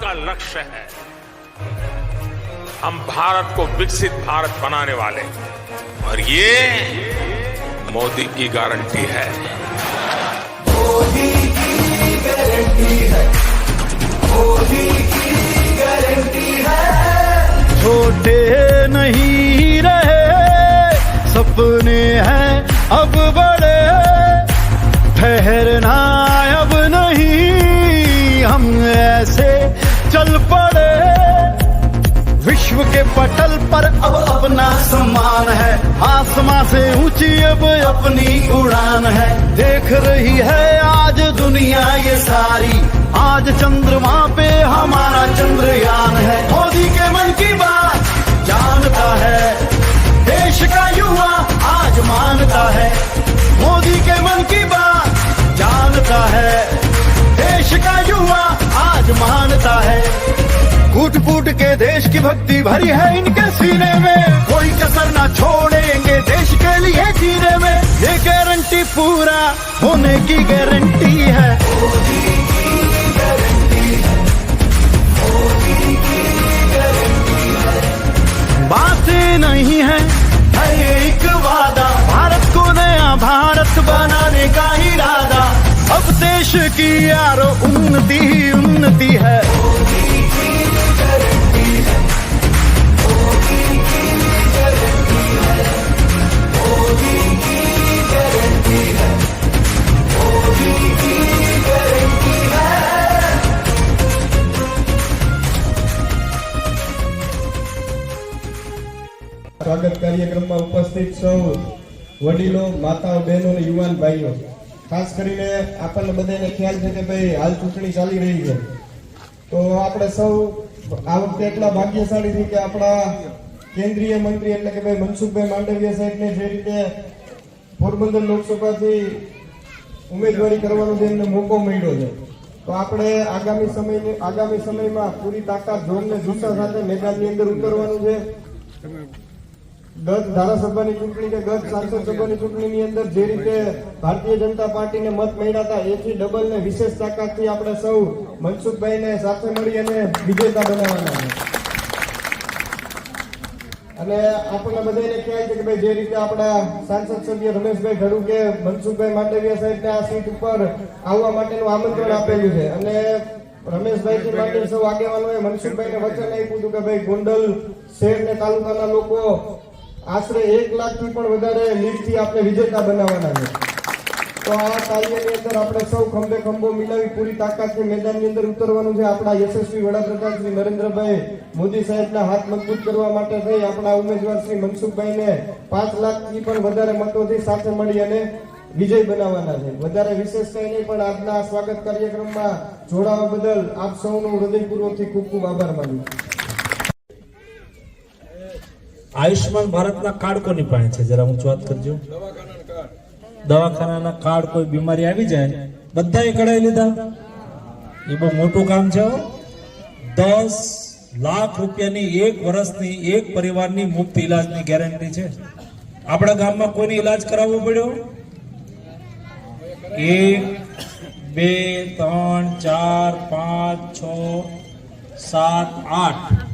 का लक्ष्य है। हम भारत को विकसित भारत बनाने वाले हैं। और ये मोदी की गारंटी है। मोदी मोदी छोटे नहीं रहे सपने हैं अब बड़े चल पड़े। विश्व के पटल पर अब अपना सम्मान है। आसमां से ऊँची अब अपनी उड़ान है। देख रही है आज दुनिया ये सारी। आज चंद्रमा पे हमारा चंद्रयान है। मोदी के मन की बात जानता है। देश का युवा आज मानता है। मोदी के मन की बात जानता है। देश का युवा आज मानता है। फूट फूट के देश की भक्ति भरी है इनके सीने में। कोई कसर ना छोड़ेंगे देश के लिए जीने में। ये गारंटी पूरा होने की गारंटी है। बातें नहीं है है एक वादा। भारत को नया भारत बनाने का इरादा। अब देश की यारो उन्नति ही उन्नति है। કાર્યક્રમમાં ઉપસ્થિત સૌ વડીલો, માતાઓ, બહેનો અને યુવાન ભાઈઓ. ખાસ કરીને આપણને બધાને ખ્યાલ છે કે ભાઈ હાલ ચૂંટણી ચાલી રહી છે. તો આપણે સૌ આ વખતે એટલા ભાગ્યશાળી છે કે આપણા કેન્દ્રીય મંત્રી એટલે કે ભાઈ મનસુખભાઈ માંડવિયા સાહેબને જે રીતે પોરબંદર લોકસભાથી ઉમેદવારી કરવાનો જે એમને મોકો મળ્યો છે. તો આપણે આગામી સમય આગામી સમયમાં પૂરી તાકાત ઝોનને જુસ્સા સાથે મેદાનની અંદર ઉતરવાનું છે. ગત ધારાસભાની ચૂંટણી કે ગત સાંસદ ચૂંટણીની અંદર જે રીતે ભારતીય જનતા પાર્ટીને મત મળ્યા હતા, એથી ડબલ ને વિશેષ તાકાતથી આપણે સૌ મનસુખભાઈને સાથે મળી અને વિજેતા બનાવવાના અને આપણને બધાને ખ્યાલ છે કે ભાઈ જે રીતે આપણા સાંસદ સભ્ય રમેશભાઈ ઘડુકે મનસુખભાઈ માંડવિયા સાહેબને આ સીટ ઉપર આવવા માટેનું આમંત્રણ આપેલું છે. અને રમેશભાઈ થી માંડી સૌ આગેવાનોએ મનસુખભાઈને વચન આપ્યું હતું કે ભાઈ ગોંડલ શહેર ને તાલુકાના લોકો આશરે એક લાખથી પણ વધારે લીડથી આપણે વિજેતા બનાવવાના છે. તો આ કાર્યની અંદર આપણે સૌ ખંભે ખંભો મિલાવી પૂરી તાકાતની મેદાનની અંદર ઉતરવાનું છે. આપણા યશસ્વી વડાપ્રધાન શ્રી નરેન્દ્રભાઈ મોદી સાહેબના હાથ મજબૂત કરવા માટે થઈ. આપણા ઉમેદવાર શ્રી મનસુખભાઈને પાંચ લાખથી પણ વધારે મતોથી સાથે મળી અને વિજય બનાવવાના છે. વધારે વિશેષ કઈ નહીં, પણ આજના સ્વાગત કાર્યક્રમમાં જોડાવા બદલ આપ સૌનો હૃદયપૂર્વકથી ખૂબ ખૂબ આભાર માનું. આયુષ્માન ભારતના કાર્ડ કોની પાસે છે? જરા ઊંચું વાત કરજો. દવાખાનાના કાર્ડ કોઈ બીમારી આવી જાય બધાએ કઢાવી લીધા? એ બહુ મોટું કામ છે દસ લાખ રૂપિયાની એક વર્ષની એક પરિવારની મુફ્ત ઈલાજની ગેરંટી છે. આપણા ગામમાં કોઈને ઈલાજ કરાવવો પડ્યો? એક, બે, ત્રણ, ચાર, પાંચ, છ, સાત, આઠ.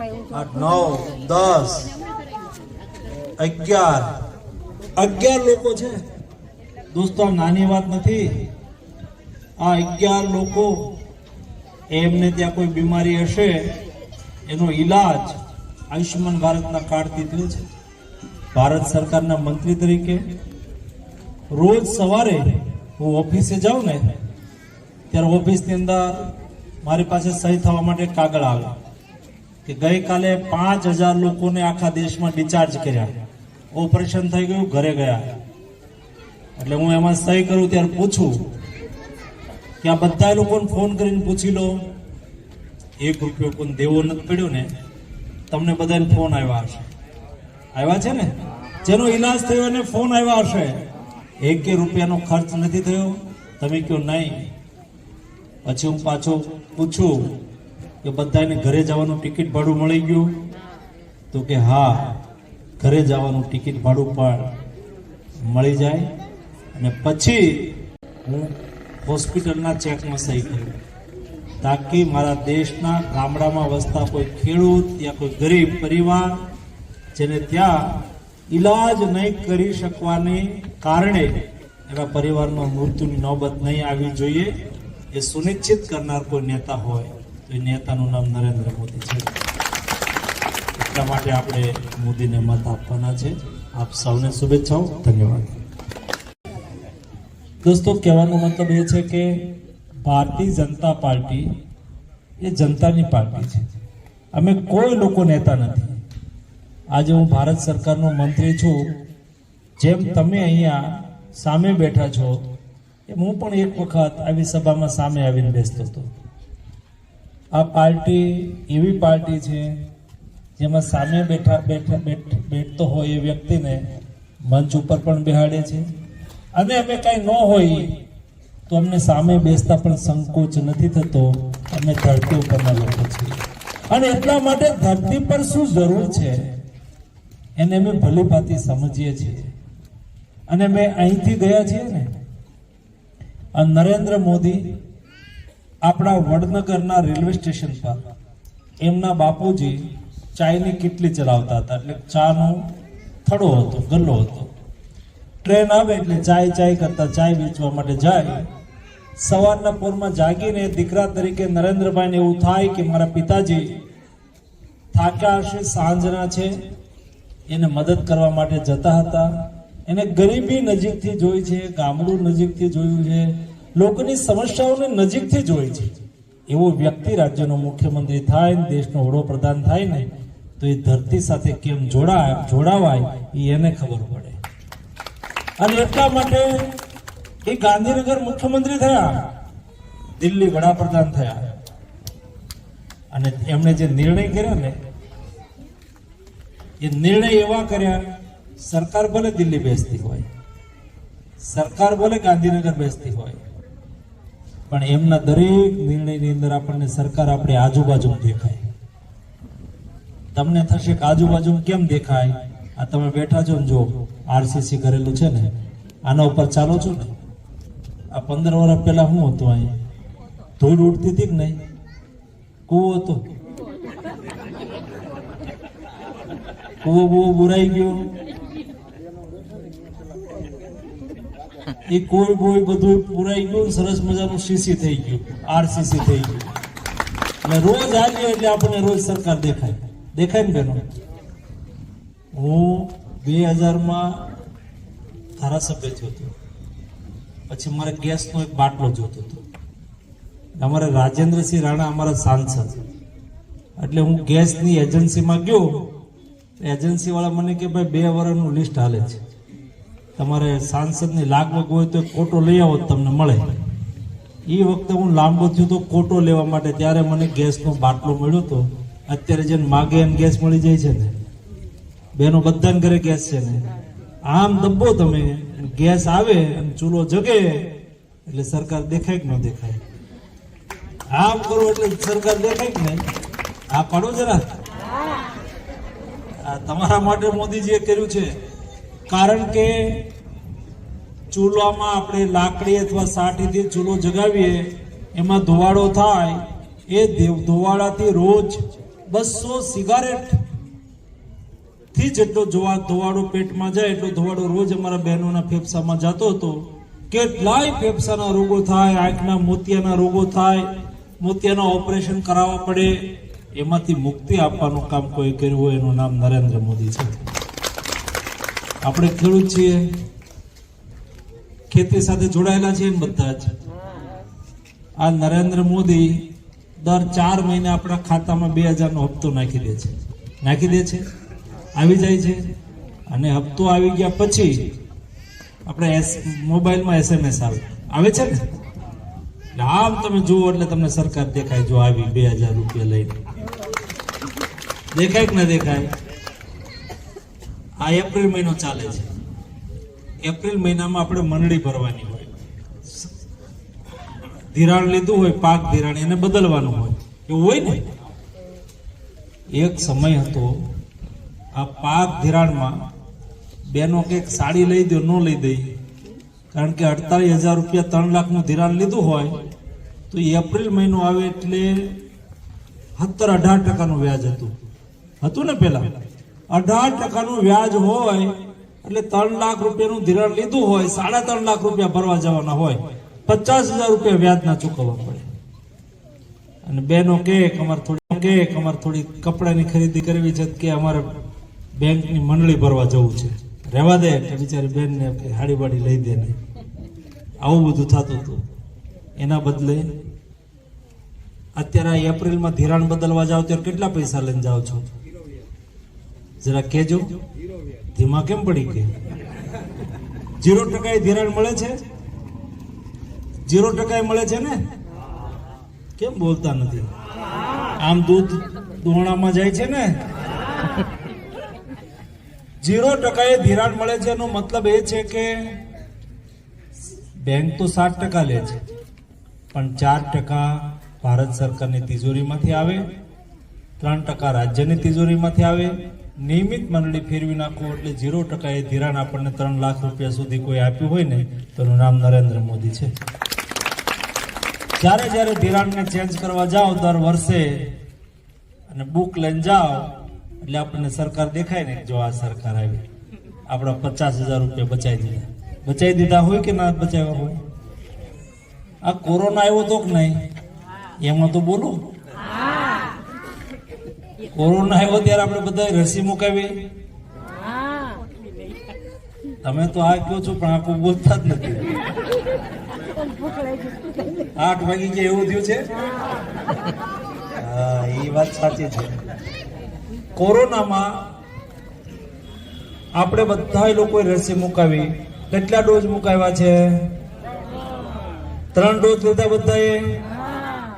આઠ, નવ, દસ, અગિયાર. અગિયાર લોકો છે. દોસ્તો, નાની વાત નથી. આ અગિયાર લોકો, એમને ત્યાં કોઈ બીમારી હશે, એનો ઈલાજ આયુષ્યમાન ભારતના કાર્ડથી થયો છે. ભારત સરકારના મંત્રી તરીકે રોજ સવારે હું ઓફિસે જાઉં ને, ત્યારે ઓફિસની અંદર મારી પાસે સહી થવા માટે કાગળ આવે. કે ગઈકાલે પાંચ હજાર લોકોને આખા દેશમાં ડિસ્ચાર્જ કર્યા. ઓપરેશન થઈ ગયું, ઘરે ગયા. એટલે હું એમાં સહી કરું ત્યારે પૂછું કે આ બધા લોકોને ફોન કરીને પૂછી લો. એક રૂપિયો કોઈ દેવો નથી પડ્યો ને, તમને બધાને ફોન આવ્યા હશે. આવ્યા છે ને? જેનો ઈલાજ થયો એને ફોન આવ્યા હશે. એક રૂપિયાનો ખર્ચ નથી થયો. તમે કહો નહીં. પછી હું પાછો પૂછું કે બધાને ઘરે જવાનું ટિકિટ ભાડું મળી ગયું? તો કે હા, ઘરે જવાનું ટિકિટ ભાડું પણ મળી જાય. અને પછી હું હોસ્પિટલના ચેકમાં સહી કરું તાકી મારા દેશના ગામડામાં વસતા કોઈ ખેડૂત યા કોઈ ગરીબ પરિવાર જેને ત્યાં ઈલાજ નહીં કરી શકવાને કારણે એના પરિવારમાં મૃત્યુની નોબત નહીં આવવી જોઈએ એ સુનિશ્ચિત કરનાર કોઈ નેતા હોય. એ નેતાનું નામ નરેન્દ્ર મોદી છે. એટલા માટે આપણે મોદીને મત આપવાના છે. આપ સૌને શુભેચ્છાઓ. ધન્યવાદ. દોસ્તો, કહેવાનો મતલબ એ છે કે ભારતીય જનતા પાર્ટી એ જનતાની પાર્ટી છે. અમે કોઈ લોકો નેતા નથી. આજે હું ભારત સરકારનો મંત્રી છું. જેમ તમે અહીંયા સામે બેઠા છો, એમ હું પણ એક વખત આવી સભામાં સામે આવીને બેસતો હતો. આ પાર્ટી એવી પાર્ટી છે, જેમાં સામે બેઠા બેઠા બેઠ બેઠતો હોય એ વ્યક્તિને મંચ ઉપર પણ બેહાડે છે. અને અમે કાંઈ ન હોય તો અમને સામે બેસતા પણ સંકોચ નથી થતો, અમે ધરતી ઉપરના લોકો છીએ. અને એટલા માટે ધરતી પર શું જરૂર છે? એને અમે ભલીભાતી સમજીએ છીએ. અને મેં અહીંથી ગયા છીએ ને નરેન્દ્ર મોદી આપણા વડનગરના રેલવે સ્ટેશન પર એમના બાપુજી ચાયની કેટલી ચલાવતા હતા. એટલે ચાનો થડો હતો, ગલ્લો હતો. ટ્રેન આવે એટલે ચાય ચાય કરતા ચાય વેચવા માટે જાય. સવારના પોરમાં જાગીને દીકરા તરીકે નરેન્દ્રભાઈને એવું થાય કે મારા પિતાજી થાક્યા હશે, સાંજના છે. એને મદદ કરવા માટે જતા હતા. એને ગરીબી નજીકથી જોઈ છે, ગામડું નજીકથી જોયું છે. લોકોની સમસ્યાઓને નજીકથી જોઈ છે. એવો વ્યક્તિ રાજ્યનો મુખ્યમંત્રી થાય ને દેશનો વડોપ્રધાન થાય ને, તો એ ધરતી સાથે કેમ જોડાય જોડાવાય એ એને ખબર પડે. અને એટલા માટે એ ગાંધીનગર મુખ્યમંત્રી થયા, દિલ્હી વડાપ્રધાન થયા. અને એમણે જે નિર્ણય કર્યા ને, એ નિર્ણય એવા કર્યા, સરકાર ભલે દિલ્હી બેસતી હોય, સરકાર ભલે ગાંધીનગર બેસતી હોય પણ એમના દરેક નિર્ણયની અંદર આપણને સરકાર આપણી આજુબાજુ દેખાય. તમને થશે કે આજુબાજુ કેમ દેખાય? આ તમે બેઠા છો ને જો, આરસીસી કરેલું છે ને, આના ઉપર ચાલો છો ને? આ પંદર વર્ષ પહેલા શું હતું અહીંયા ધૂળ ઉડતી હતી કે નહીં? કૂવો હતો. કૂવો બૂવો બુરાઈ ગયો. એ કોઈ કોઈ બધું પુરાઈ ગયું સરસ મજાનું સીસી થઈ ગયું. આરસીસી થઈ ગયું. એટલે રોજ આવ્યો એટલે આપણને રોજ સરકાર દેખાય. દેખાય ને બેનો? હું બે હજારમાં ધારાસભ્ય થયો હતો. પછી મારે ગેસનો એક બાટલો જોતો હતો. અમારે રાજેન્દ્રસિંહ રાણા અમારા સાંસદ. એટલે હું ગેસની એજન્સીમાં ગયો. એજન્સી વાળા મને કે, ભાઈ, બે વર્ષનું લિસ્ટ હાલે છે. તમારે સાંસદની લાગવગ હોય તો કોટો લઈ આવો તમને મળે. એ વખતે હું લાંબો થયો તો કોટો લેવા માટે ત્યારે મને ગેસનો બાટલો મળ્યો હતો અત્યારે જેને માગે એમ ગેસ મળી જાય છે ને. બેનો બધાને ઘરે ગેસ છે ને. આમ દબ્બો તમે ગેસ આવે અને ચૂલો જગે એટલે સરકાર દેખાય કે ન દેખાય. આમ કરો એટલે સરકાર દેખાય કે નહીં. આ પાડો જરા. આ તમારા માટે મોદીજીએ કર્યું છે. કારણ કે ચૂલામાં આપણે લાકડી અથવા સાઠીથી ચૂલો જગાવીએ, એમાં ધોવાળો થાય, એ દેવ- ધોવાળાથી રોજ બસો સિગારેટથી જેટલો જોવા ધોવાળો પેટમાં જાય, એટલો ધોવાળો રોજ અમારા બહેનોના ફેફસામાં જતો હતો. કેટલાય ફેફસાના રોગો થાય, આંખના મોતિયાના રોગો થાય, મોતિયાના ઓપરેશન કરાવવા પડે, એમાંથી મુક્તિ આપવાનું કામ કોઈ કર્યું હોય એનું નામ નરેન્દ્ર મોદી છે. આપણે ખેડૂત છીએ. ખેતી સાથે જોડાયેલા છે ને બધા જ. આ નરેન્દ્ર મોદી દર ચાર મહિને આપણા ખાતામાં બે હજારનો હપ્તો નાખી દે છે. નાખી દે છે. આવી જાય છે. અને હપ્તો આવી ગયા પછી આપણે એસ, મોબાઈલમાં એસએમએસ આવે. આવે છે ને? આમ તમે જુઓ એટલે તમને સરકાર દેખાય જો આવી બે હજાર રૂપિયા લઈને. દેખાય કે ના દેખાય? આ એપ્રિલ મહિનો ચાલે છે. એપ્રિલ મહિનામાં આપણે મંડળી ભરવાની હોય. ધિરાણ લીધું હોય, પાક ધિરાણ એને બદલવાનું હોય. એવું હોય ને? એક સમય હતો, આ પાક ધિરાણમાં બેનો કંઈક સાડી લઈ દો, ન લઈ દઈ કારણ કે અડતાલીસ હજાર રૂપિયા ત્રણ લાખનું ધિરાણ લીધું હોય, તો એપ્રિલ મહિનો આવે એટલે સત્તર અઢાર ટકાનું વ્યાજ હતું. હતું ને પહેલાં અઢાર ટકાનું વ્યાજ હોય એટલે ત્રણ લાખ રૂપિયાનું ધિરાણ લીધું હોય, સાડા ત્રણ લાખ રૂપિયા ભરવા જવાના હોય, પચાસ હજાર રૂપિયા વ્યાજ ના ચૂકવવા પડે. અને બેનો કે અમારે થોડી કે અમારે થોડી કપડાની ખરીદી કરવી છે કે અમારે બેંકની મંડળી ભરવા જવું છે. રહેવા દે, કે બિચારી બેનને હાડીબાડી હાડી બાડી લઈ દે ને આવું બધું થતું હતું. એના બદલે અત્યારે એપ્રિલમાં ધિરાણ બદલવા જાઓ ત્યારે કેટલા પૈસા લઈને જાઓ છો? જરા કેજો ધીમા કેમ પડી કે? જીરો ટકા ધિરાણ મળે છે? જીરો ટકા મળે છે ને? કેમ બોલતા નથી? આમ દૂધ દોણામાં જાય છે ને? જીરો ટકાએ ધિરાણ મળે છે એનો મતલબ એ છે કે બેંક તો સાત ટકા લે છે, પણ ચાર ટકા ભારત સરકારની તિજોરીમાંથી આવે, ત્રણ ટકા રાજ્યની તિજોરીમાંથી આવે નિયમિત મંડળી ફેરવી નાખો એટલે જીરો ટકાએ ધિરાણ આપણને ત્રણ લાખ રૂપિયા સુધી કોઈ આપ્યું હોય ને, તો એનું નામ નરેન્દ્ર મોદી છે. જ્યારે જ્યારે ધિરાણને ચેન્જ કરવા જાઓ દર વર્ષે અને બુક લઈને જાઓ, એટલે આપણને સરકાર દેખાય ને જો આ સરકાર આવી. આપણા પચાસ હજાર રૂપિયા બચાવી દીધા. બચાવી દીધા હોય કે ના બચાવ્યા હોય? આ કોરોના આવ્યો તો કે નહીં? એમાં તો બોલો. કોરોના આવ્યો ત્યારે આપણે બધા રસી મુકાવી. તમે તો આ કહો છો, પણ આખું બોલતા જ નથી. આઠ વાગી ગયા, એવું થયું છે? હા, એ વાત સાચી છે. કોરોનામાં આપણે બધા લોકોએ રસી મુકાવી. કેટલા ડોઝ મુકાવ્યા છે? ત્રણ ડોઝ લીધા બધાએ?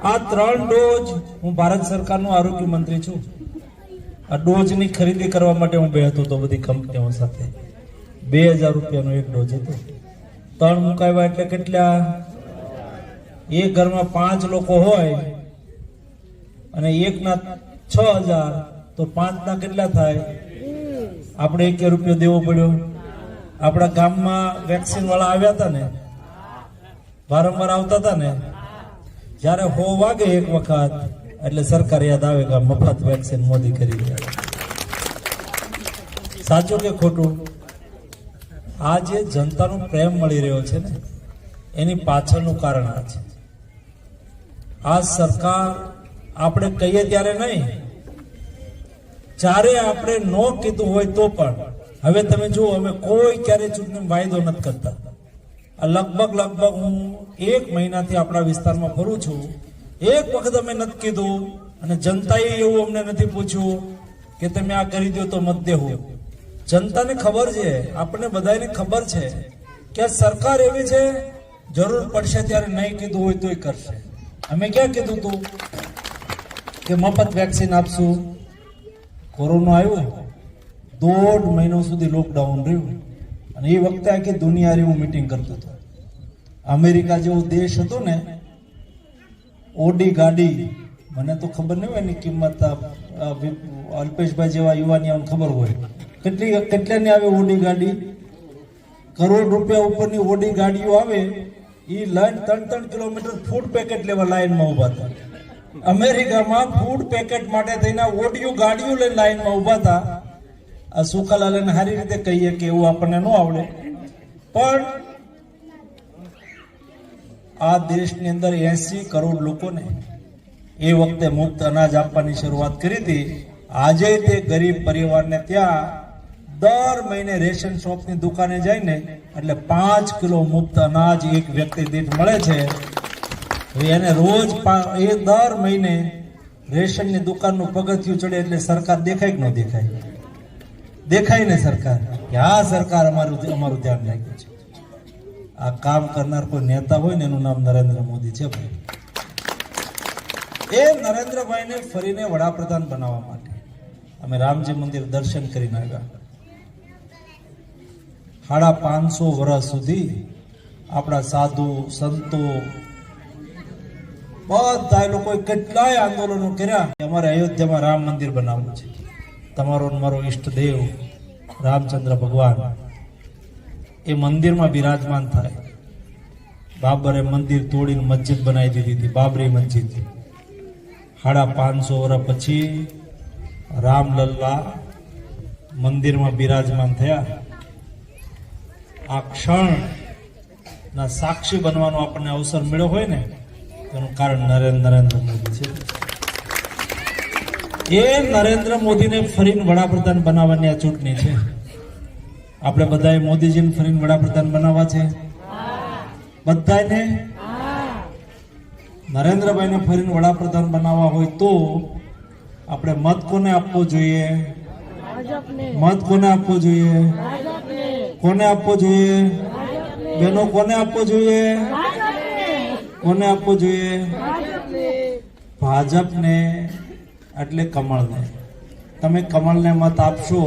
આ ત્રણ ડોઝ હું ભારત સરકારનો આરોગ્ય મંત્રી છું. આ ડોઝની ખરીદી કરવા માટે હું બેહતો હતો બધી કંપનીઓ સાથે. બે હજાર રૂપિયાનો એક ડોઝ હતો. ત્રણ મુકાવ્યા એટલે કેટલા? એક ઘરમાં પાંચ લોકો હોય અને એકના છ હજાર, તો પાંચના કેટલા થાય? આપણે એક રૂપિયો દેવો પડ્યો. આપણા ગામમાં વેક્સિન વાળા આવ્યા હતા ને, વારંવાર આવતા હતા ને, જ્યારે હો વાગે એક વખત એટલે સરકાર યાદ આવે કે મફત વેક્સિન મોદી કરી રહ્યા સાચું કે ખોટું? આ જે જનતાનો પ્રેમ મળી રહ્યો છે ને, એની પાછળનું કારણ આ છે. આ સરકાર આપણે કહીએ ત્યારે નહીં. જ્યારે આપણે નો કીધું હોય તો પણ, હવે તમે જુઓ, અમે કોઈ ક્યારે ચૂંટણી વાયદો નથી કરતા. લગભગ લગભગ હું એક મહિનાથી આપણા વિસ્તારમાં ફરું છું. એક વખત અમે નથી કીધું અને જનતાએ એવું અમને નથી પૂછ્યું કે તમે આ કરી દો તો મત દેવું જનતાને ખબર છે, આપણને બધાને ખબર છે કે આ સરકાર એવી છે, જરૂર પડશે ત્યારે નહીં કીધું હોય તોય કરશે. અમે ક્યાં કીધું તું કે મફત વેક્સિન આપશું? કોરોના આવ્યો. દોઢ મહિનો સુધી લોકડાઉન રહ્યું. અને એ વખતે આખી દુનિયાની હું મીટિંગ કરતો હતો. અમેરિકા જેવો દેશ હતો ને ઓડી ગાડી. મને તો ખબર નહીં હોય એની કિંમત અલ્પેશભાઈ જેવા યુવાનીઓને ખબર હોય. કેટલી, કેટલાની આવે ઓડી ગાડી? કરોડ રૂપિયા ઉપરની ઓડી ગાડીઓ આવે એ લાઈન ત્રણ ત્રણ કિલોમીટર ફૂડ પેકેટ લેવા લાઈનમાં ઊભા હતા. અમેરિકામાં ફૂડ પેકેટ માટે થઈને ઓડિયો ગાડીઓ લઈને લાઈનમાં ઊભા હતા. આ સુકાલાલને સારી રીતે કહીએ કે એવું આપણને ન આવડે. પણ આ દેશની અંદર એસી કરોડ લોકોને એ વખતે મુક્ત અનાજ આપવાની શરૂઆત કરી હતી. આજે તે ગરીબ પરિવારને ત્યાં દર મહિને રેશન શોપની દુકાને જઈને એટલે પાંચ કિલો મુક્ત અનાજ એક વ્યક્તિ દીઠ મળે છે. એને રોજ એ દર મહિને રેશનની દુકાનનું પગથિયું ચડે એટલે સરકાર દેખાય કે ન દેખાય? દેખાય ને સરકાર? કે આ સરકાર અમારું અમારું ધ્યાન રાખ્યું છે. આ કામ કરનાર કોઈ નેતા હોય ને એનું નામ નરેન્દ્ર મોદી છે ભાઈ. એ નરેન્દ્રભાઈને ફરીને વડાપ્રધાન બનાવવા માટે અમે રામજી મંદિર દર્શન કરીને આવ્યા. સાડા પાંચસો વર્ષ સુધી આપણા સાધુ, સંતો, બધા લોકોએ કેટલાય આંદોલનો કર્યા અમારે અયોધ્યામાં રામ મંદિર બનાવવું છે. તમારો મારો ઈષ્ટદેવ, રામચંદ્ર ભગવાન એ મંદિરમાં બિરાજમાન થાય. બાબરે મંદિર તોડીને મસ્જિદ બનાવી દીધી હતી, બાબરી મસ્જિદ. સાડા પાંચસો વર્ષ પછી રામલલ્લા મંદિરમાં બિરાજમાન થયા. આ ક્ષણના સાક્ષી બનવાનો આપણને અવસર મળ્યો હોય ને, તેનું કારણ નરેન્દ્ર નરેન્દ્ર મોદી છે. એ નરેન્દ્ર મોદીને ફરીને વડાપ્રધાન બનાવવાની આ ચૂંટણી છે. આપણે બધાએ મોદીજીને ફરીને વડાપ્રધાન બનાવવા છે. બધાને? નરેન્દ્રભાઈને ફરીને વડાપ્રધાન બનાવવા હોય તો આપણે મત કોને આપવો જોઈએ? મત કોને આપવો જોઈએ? કોને આપવો જોઈએ? બેનો કોને આપવો જોઈએ? કોને આપવો જોઈએ? ભાજપને એટલે કમળને. તમે કમળને મત આપશો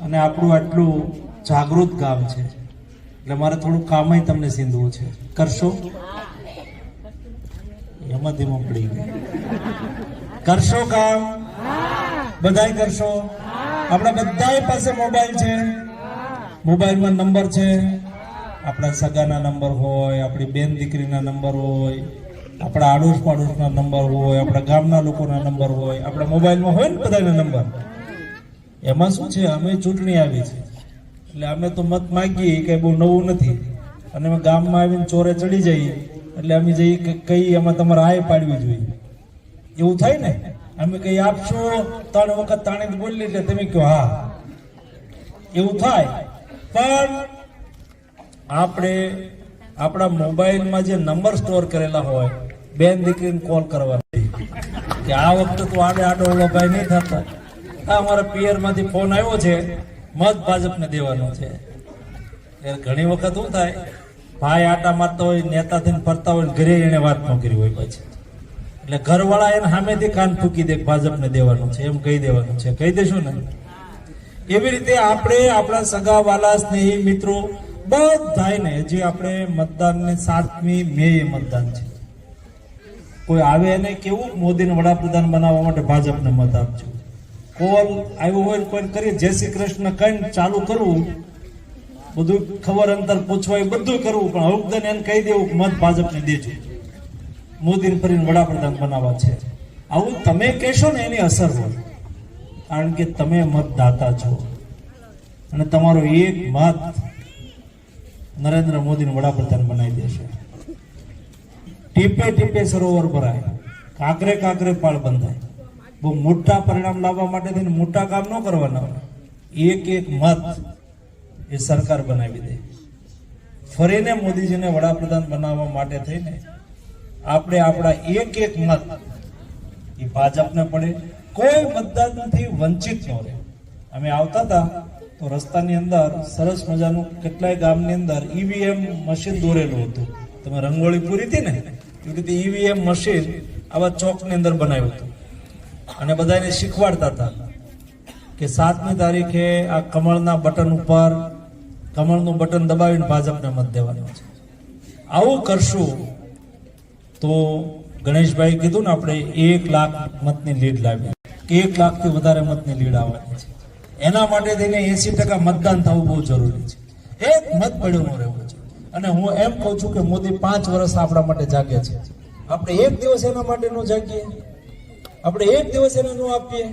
અને આપણું આટલું જાગૃત ગામ છે. એટલે મારે થોડું કામય તમને સિંધવું છે. કરશો? એમાં ધીમો પડી ગઈ કરશો કામ? બધાય કરશો? આપણા બધાય પાસે મોબાઈલ છે. મોબાઈલમાં નંબર છે. આપણા સગાના નંબર હોય, આપણી બેન દીકરીના નંબર હોય, આપણા આડોશ પાડોશના નંબર હોય, આપણા ગામના લોકોના નંબર હોય, આપણા મોબાઈલમાં હોય ને બધાના નંબર. એમાં શું છે? અમે ચૂંટણી આવી છે. એટલે અમે તો મત માગીએ કે બહુ નવું નથી. અને અમે ગામમાં આવીને ચોરે ચડી જઈએ, એટલે અમે જઈએ કે કઈ એમાં તમારે આય પાડવી જોઈએ. એવું થાય ને? અમે કઈ આપશો, ત્રણ વખત તાણે બોલી એટલે તમે કહો, હા. એવું થાય. પણ આપણે, આપણા મોબાઈલમાં જે નંબર સ્ટોર કરેલા હોય, બેન દીકરીને કોલ કરવા કે આ વખતે તો આડે આડો ઓલો ભાઈ નહીં થતો. અમારા પિયરમાંથી ફોન આવ્યો છે. મત ભાજપને દેવાનો છે. ઘણી વખત શું થાય, ભાઈ આટા મારતા હોય નેતા થઈને ફરતા હોય ઘરે એને વાત ન કરી હોય પછી. એટલે ઘરવાળા એને સામેથી કાન ફૂકી દે ભાજપને દેવાનું છે, એમ કહી દેવાનું છે. કહી દેશું ને? એવી રીતે આપણે, આપણા સગા વાલા, સ્નેહી મિત્રો બધાને જે આપણે મતદાનને સાતમી મે મતદાન છે. કોઈ આવે એને કેવું? મોદીને વડાપ્રધાન બનાવવા માટે ભાજપને મત આપજો. કોલ આવ્યો હોય કોઈ કરીએ, જય શ્રી કૃષ્ણ કઈ ચાલુ કરવું. બધું ખબર અંતર પૂછવા બધું કરવું, પણ હકદન એને કહી દેવું મત ભાજપને દેજો. મોદીને ફરીને વડાપ્રધાન બનાવવા છે. આવું તમે કહેશો ને એની અસર હોય. કારણ કે તમે મતદાતા છો. અને તમારો એક મત નરેન્દ્ર મોદીને વડાપ્રધાન બનાવી દેશે. ટીપે ટીપે સરોવર ભરાય. કાંકરે કાંકરે પાળ બંધાય. બહુ મોટા પરિણામ લાવવા માટે થઈને મોટા કામ ન કરવાના. એક એક મત એ સરકાર બનાવી દે. ફરીને મોદીજીને વડાપ્રધાન બનાવવા માટે થઈને આપણે આપણા એક એક મત એ ભાજપને પડે. કોઈ મતદાનથી વંચિત ન રહે. અમે આવતા હતા તો રસ્તાની અંદર સરસ મજાનું કેટલાય ગામની અંદર ઈવીએમ મશીન દોરેલું હતું. તમે રંગોળી પૂરી હતી ને? એવી રીતે ઈવીએમ મશીન આવા ચોકની અંદર બનાવ્યું હતું. અને બધાને શીખવાડતા હતા કે સાતમી તારીખે આ કમળના બટન ઉપર કમળનું બટન દબાવીને ભાજપને મત દેવાનું છે. આવું કરશું તો ગણેશભાઈ કીધું ને આપણે એક લાખ મતની લીડ લાવી. એક લાખથી વધારે મતની લીડ આવવાની છે. એના માટે થઈને એસી ટકા મતદાન થવું બહુ જરૂરી છે. એક મત પડ્યો ન રહેવું છે. અને હું એમ કહું છું કે મોદી પાંચ વર્ષ આપણા માટે જાગે છે. આપણે એક દિવસ એના માટે ન જાગીએ. આપણે એક દિવસ એને ન આપીએ.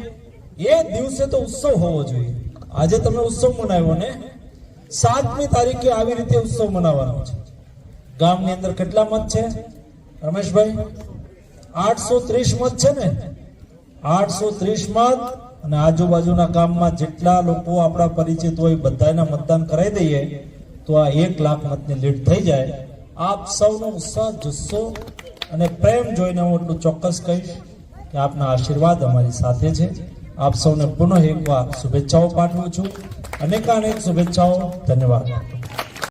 એ દિવસે તો ઉત્સવ હોવો જોઈએ. આજે તમે ઉત્સવ મનાવ્યો ને? સાતમી તારીખે આવી રીતે ઉત્સવ મનાવવાનો છે. ગામની અંદર કેટલા મત છે? રમેશભાઈ, આઠસો ત્રીસ મત છે ને? આઠસો ત્રીસ મત અને આજુબાજુના ગામમાં જેટલા લોકો આપણા પરિચિત હોય, બધાના મતદાન કરાવી દઈએ, તો આ એક લાખ મતની લીડ થઈ જાય. આપ સૌનો ઉત્સાહ જુસ્સો અને પ્રેમ જોઈને હું એટલું ચોક્કસ કહીશ. કે આપના આશીર્વાદ અમારી સાથે છે. આપ સૌને પુનઃ એકવાર શુભેચ્છાઓ પાઠવું છું. અનેકાનેક શુભેચ્છાઓ. ધન્યવાદ.